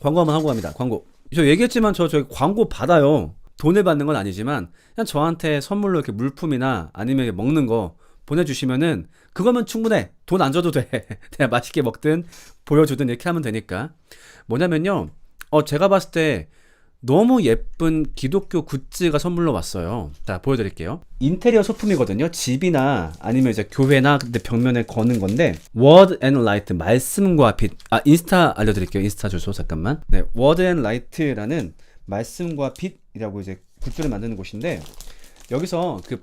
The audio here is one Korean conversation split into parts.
광고 한번 하고 갑니다. 광고. 저 얘기했지만 저 저기 광고 받아요. 돈을 받는 건 아니지만 그냥 저한테 선물로 이렇게 물품이나 아니면 먹는 거 보내주시면은 그거면 충분해. 돈 안 줘도 돼. 그냥 맛있게 먹든 보여주든 이렇게 하면 되니까. 뭐냐면요. 어 제가 봤을 때 너무 예쁜 기독교 굿즈가 선물로 왔어요. 자, 보여드릴게요. 인테리어 소품이거든요. 집이나 아니면 이제 교회나 근데 벽면에 거는 건데, Word and Light, 말씀과 빛. 아, 인스타 알려드릴게요. 인스타 주소, 잠깐만. 네, Word and Light라는 말씀과 빛이라고 이제 굿즈를 만드는 곳인데, 여기서 그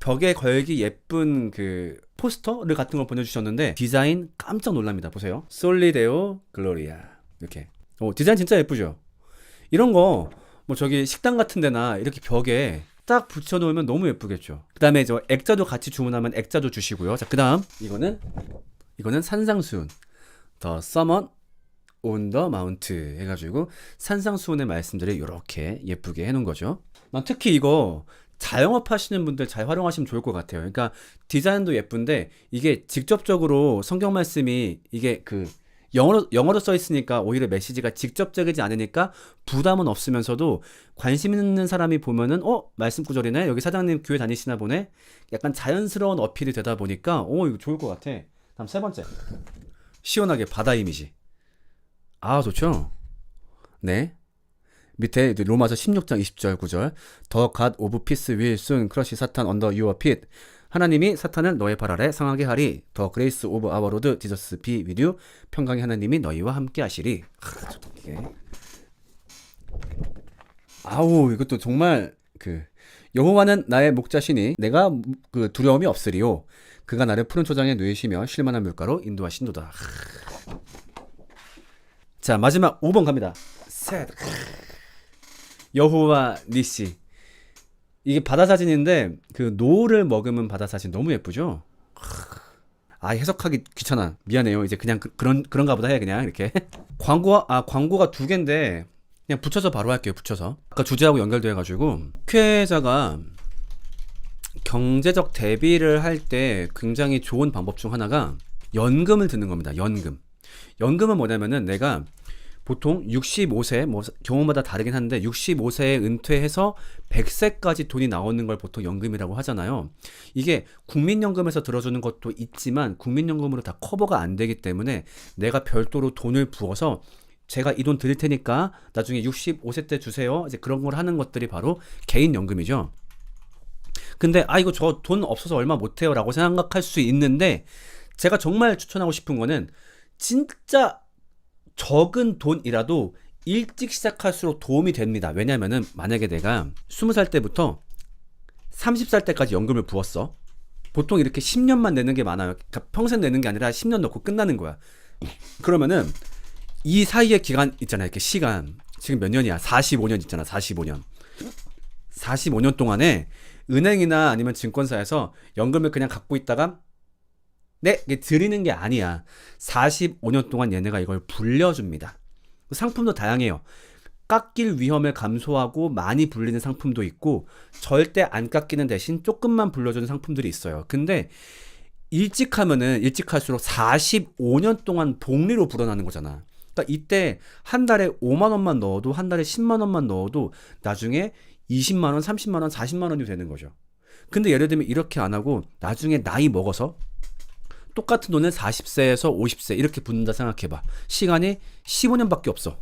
벽에 걸기 예쁜 그 포스터를 같은 걸 보내주셨는데, 디자인 깜짝 놀랍니다. 보세요. 솔리데오 글로리아. 이렇게. 오, 디자인 진짜 예쁘죠? 이런 거 뭐 저기 식당 같은 데나 이렇게 벽에 딱 붙여 놓으면 너무 예쁘겠죠. 그 다음에 저 액자도 같이 주문하면 액자도 주시고요. 자, 그 다음 이거는 이거는 산상수훈. 더 서먼 온더 마운트 해 가지고 산상수훈의 말씀들을 이렇게 예쁘게 해 놓은 거죠. 난 특히 이거 자영업 하시는 분들 잘 활용하시면 좋을 것 같아요. 그러니까 디자인도 예쁜데 이게 직접적으로 성경 말씀이 이게 그 영어로 영어로 써 있으니까 오히려 메시지가 직접적이지 않으니까 부담은 없으면서도 관심 있는 사람이 보면은 어 말씀 구절이네 여기 사장님 교회 다니시나 보네 약간 자연스러운 어필이 되다 보니까 어 이거 좋을 것 같아. 다음 세 번째. 시원하게 바다 이미지. 아 좋죠? 네. 밑에 로마서 16장 20절 9절 더갓 오브 피스 사탄 언더 유어 핏 하나님이 사탄을 너의 발 아래 상하게 하리. 더 그레이스 오브 아워 로드 지저스 비 위류 평강의 하나님이 너희와 함께 하시리. 아, 저 이게. 아우 이것도 정말 그 여호와는 나의 목자시니 내가 그 두려움이 없으리요 그가 나를 푸른 초장에 누이시며 쉴만한 물가로 인도하신도다. 하. 자 마지막 5번 갑니다. 셋. 여호와 니시 이게 바다 사진인데 그 노를 머금은 바다 사진 너무 예쁘죠? 아 해석하기 귀찮아. 미안해요. 이제 그냥 그, 런 그런가 보다 해 그냥 이렇게. 광고가 아 광고가 두 개인데 그냥 붙여서 바로 할게요 붙여서. 아까 주제하고 연결돼 가지고. 회자가 경제적 대비를 할 때 굉장히 좋은 방법 중 하나가 연금을 드는 겁니다 연금. 연금은 뭐냐면은 내가 보통 65세, 뭐 경우마다 다르긴 한데 65세에 은퇴해서 100세까지 돈이 나오는 걸 보통 연금이라고 하잖아요. 이게 국민연금에서 들어주는 것도 있지만 국민연금으로 다 커버가 안 되기 때문에 내가 별도로 돈을 부어서 제가 이 돈 드릴 테니까 나중에 65세 때 주세요. 이제 그런 걸 하는 것들이 바로 개인 연금이죠. 근데 아 이거 저 돈 없어서 얼마 못 해요라고 생각할 수 있는데 제가 정말 추천하고 싶은 거는 진짜 적은 돈이라도 일찍 시작할수록 도움이 됩니다. 왜냐면은 만약에 내가 20살 때부터 30살 때까지 연금을 부었어. 보통 이렇게 10년만 내는 게 많아요. 그러니까 평생 내는 게 아니라 10년 넣고 끝나는 거야. 그러면은 이 사이의 기간 있잖아요. 이렇게 시간. 지금 몇 년이야? 45년 있잖아. 45년. 45년 동안에 은행이나 아니면 증권사에서 연금을 그냥 갖고 있다가 네, 이게 드리는 게 아니야. 45년 동안 얘네가 이걸 불려줍니다. 상품도 다양해요. 깎일 위험을 감소하고 많이 불리는 상품도 있고 절대 안 깎이는 대신 조금만 불려주는 상품들이 있어요. 근데 일찍 하면은 일찍 할수록 45년 동안 복리로 불어나는 거잖아. 그러니까 이때 한 달에 5만 원만 넣어도 한 달에 10만 원만 넣어도 나중에 20만 원, 30만 원, 40만 원이 되는 거죠. 근데 예를 들면 이렇게 안 하고 나중에 나이 먹어서 똑같은 돈을 40세에서 50세 이렇게 붓는다 생각해봐. 시간이 15년밖에 없어.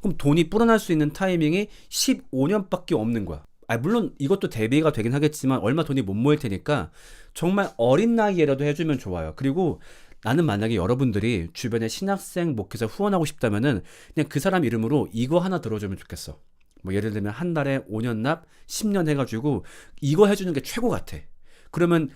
그럼 돈이 불어날 수 있는 타이밍이 15년밖에 없는 거야. 아, 물론 이것도 대비가 되긴 하겠지만 얼마 돈이 못 모일 테니까 정말 어린 나이에라도 해주면 좋아요. 그리고 나는 만약에 여러분들이 주변에 신학생 목회자 후원하고 싶다면은 그냥 그 사람 이름으로 이거 하나 들어주면 좋겠어. 뭐 예를 들면 한 달에 5년 납 10년 해가지고 이거 해주는 게 최고 같아. 그러면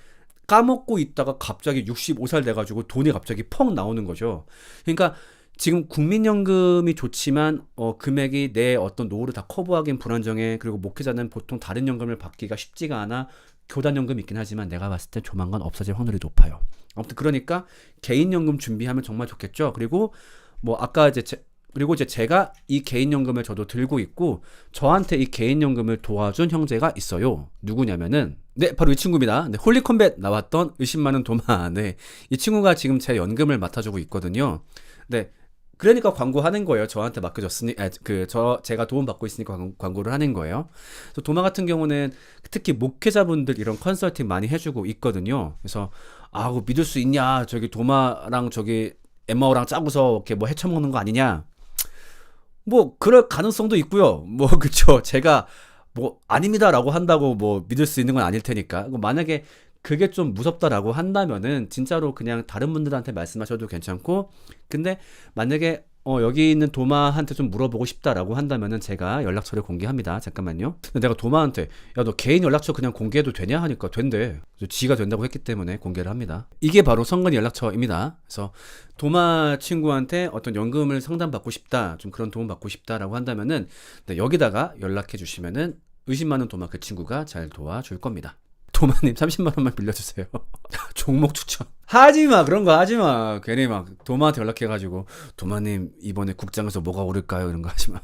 까먹고 있다가 갑자기 65살 돼가지고 돈이 갑자기 펑 나오는 거죠. 그러니까 지금 국민연금이 좋지만 어, 금액이 내 어떤 노후를 다 커버하기엔 불안정해. 그리고 목회자는 보통 다른 연금을 받기가 쉽지가 않아. 교단연금 있긴 하지만 내가 봤을 때 조만간 없어질 확률이 높아요. 아무튼 그러니까 개인연금 준비하면 정말 좋겠죠. 그리고 뭐 아까 이제 제, 그리고 이제 제가 이 개인연금을 저도 들고 있고 저한테 이 개인연금을 도와준 형제가 있어요. 누구냐면은 네 바로 이 친구입니다. 네, 홀리컴뱃 나왔던 의심 많은 도마. 네, 이 친구가 지금 제 연금을 맡아주고 있거든요. 네, 그러니까 광고하는 거예요. 저한테 맡겨줬으니, 아, 그, 저, 제가 도움 받고 있으니까 광- 광고를 하는 거예요. 그래서 도마 같은 경우는 특히 목회자분들 이런 컨설팅 많이 해주고 있거든요. 그래서, 아, 그거 믿을 수 있냐? 저기 도마랑 저기 엠마오랑 짜고서 이렇게 뭐 헤쳐먹는 거 아니냐? 뭐, 그럴 가능성도 있고요. 뭐, 그쵸. 제가 뭐, 아닙니다라고 한다고 뭐 믿을 수 있는 건 아닐 테니까. 뭐 만약에 그게 좀 무섭다라고 한다면은 진짜로 그냥 다른 분들한테 말씀하셔도 괜찮고 근데 만약에 어 여기 있는 도마한테 좀 물어보고 싶다라고 한다면은 제가 연락처를 공개합니다. 잠깐만요. 근데 내가 도마한테 야 너 개인 연락처 그냥 공개해도 되냐 하니까 된대. 지가 된다고 했기 때문에 공개를 합니다. 이게 바로 성근이 연락처입니다. 그래서 도마 친구한테 어떤 연금을 상담받고 싶다, 좀 그런 도움 받고 싶다라고 한다면은 네, 여기다가 연락해 주시면은 의심 많은 도마 그 친구가 잘 도와줄 겁니다. 도마님 30만 원만 빌려주세요. 종목 추천. 하지 마 그런 거 하지 마. 괜히 막 도마한테 연락해가지고 도마님 이번에 국장에서 뭐가 오를까요 이런 거 하지 마.